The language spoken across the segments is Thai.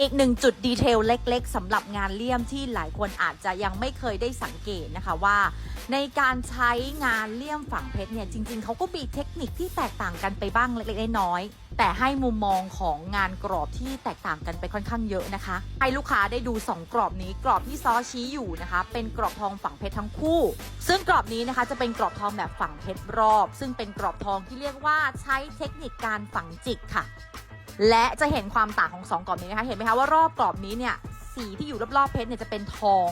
อีกหนึ่งจุดดีเทลเล็กๆสำหรับงานเลี่ยมที่หลายคนอาจจะยังไม่เคยได้สังเกตนะคะว่า ในการใช้งานเลี่ยมฝังเพชรเนี่ยจริง ๆเขาก็มีเทคนิคที่แตกต่างกันไปบ้างเล็กๆน้อยๆแต่ให้มุมมองของงานกรอบที่แตกต่างกันไปค่อนข้างเยอะนะคะ ให้ลูกค้าได้ดู 2 กรอบนี้กรอบที่ซอชี้อยู่นะคะ เป็นกรอบทองฝังเพชรทั้งคู่ ซึ่งกรอบนี้นะคะจะเป็นกรอบทองแบบฝังเพชรรอบ ซึ่งเป็นกรอบทองที่เรียกว่าใช้เทคนิคการฝังจิกค่ะ และจะเห็นความต่างของสองกรอบนี้นะคะ เห็นไหมคะว่ารอบกรอบนี้เนี่ยสีที่อยู่รอบๆเพชรเนี่ยจะเป็นทอง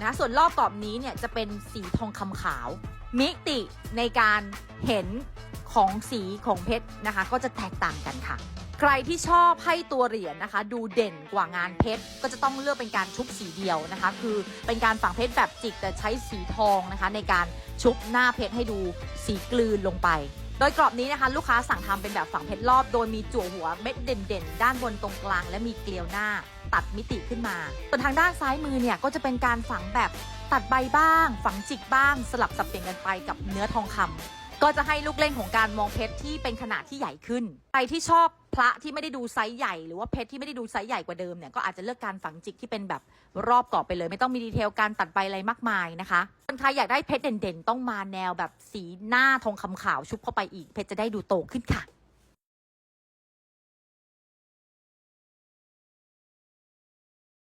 นะส่วนรอบกรอบนี้เนี่ยจะเป็นสีทองคำขาว มิติในการเห็นของสีของเพชรนะคะ ก็จะแตกต่างกันค่ะ ใครที่ชอบให้ตัวเหรียญนะคะ ดูเด่นกว่างานเพชรก็จะต้องเลือกเป็นการชุบสีเดียวนะคะ คือเป็นการฝังเพชรแบบจิกแต่ใช้สีทองนะคะ ในการชุบหน้าเพชรให้ดูสีกลืนลงไป โดยกรอบนี้นะคะลูกค้าสั่งทำเป็นแบบฝังเพชรรอบ โดยมีจั่วหัวเม็ดเด่นๆ ด้านบนตรงกลาง และมีเกลียวหน้าตัดมิติขึ้นมา ส่วนทางด้านซ้ายมือเนี่ยก็จะเป็นการฝังแบบตัดใบบ้าง ฝังจิกบ้าง สลับสับเปลี่ยนกันไปกับเนื้อทองคำ ก็จะให้ลูกเล่นของการมองเพชรที่เป็นขนาดที่ใหญ่ขึ้น ใครที่ชอบพระที่ไม่ได้ดูไซส์ใหญ่หรือว่าเพชรที่ไม่ได้ดูไซส์ใหญ่กว่าเดิมเนี่ยก็อาจจะเลือกการฝังจิกที่เป็นแบบรอบกรอบไปเลย ไม่ต้องมีดีเทลการตัดใบอะไรมากมายนะคะคนใครอยากได้เพชรเด่นๆ ต้องมาแนวแบบสีหน้าทองคำขาวชุบเข้าไปอีก เพชรจะได้ดูโตขึ้นค่ะ